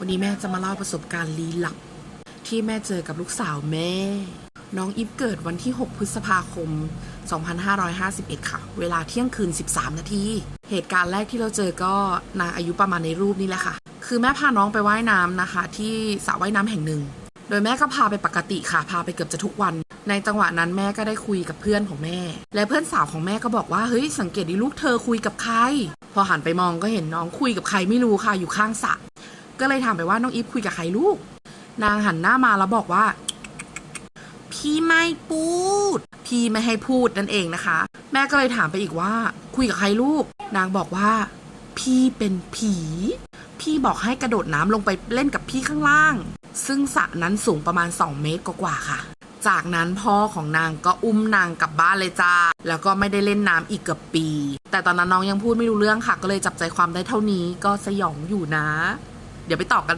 วันนี้แม่จะมาเล่าประสบการณ์ลี้ลับ ที่แม่เจอกับลูกสาวแม่ น้องอิฟเกิดวันที่ 6 พฤษภาคม 2551 ค่ะ เวลาเที่ยงคืน 13 นาที เหตุการณ์แรกที่เราเจอก็นางอายุประมาณในรูปนี้แหละค่ะ คือแม่พาน้องไปว่ายน้ำนะคะ ที่สระว่ายน้ำแห่งหนึ่ง โดยแม่ก็พาไปปกติค่ะ พาไปเกือบจะทุกวัน ในจังหวะนั้นแม่ก็ได้คุยกับเพื่อนของแม่ และเพื่อนสาวของแม่ก็บอกว่าเฮ้ยสังเกตดิลูกเธอคุยกับใคร พอหันไปมองก็เห็นน้องคุยกับใครไม่รู้ค่ะอยู่ข้างสระ ก็เลยถามไปว่าน้องอีฟคุยกับใครลูก นางหันหน้ามาแล้วบอกว่า พี่ไม่พูด พี่ไม่ให้พูดนั่นเองนะคะ แม่ก็เลยถามไปอีกว่า คุยกับใครลูก นางบอกว่า พี่เป็นผี พี่บอกให้กระโดดน้ำลงไปเล่นกับพี่ข้างล่าง ซึ่งสระนั้นสูงประมาณ 2 เมตรกว่าๆค่ะจากนั้นพ่อของนางก็อุ้มนางกลับบ้านเลยจ้า แล้วก็ไม่ได้เล่นน้ำอีกเกือบปี แต่ตอนนั้นน้องยังพูดไม่รู้เรื่องค่ะ ก็เลยจับใจความได้เท่านี้ก็สยองอยู่นะ เดี๋ยวไปต่อกัน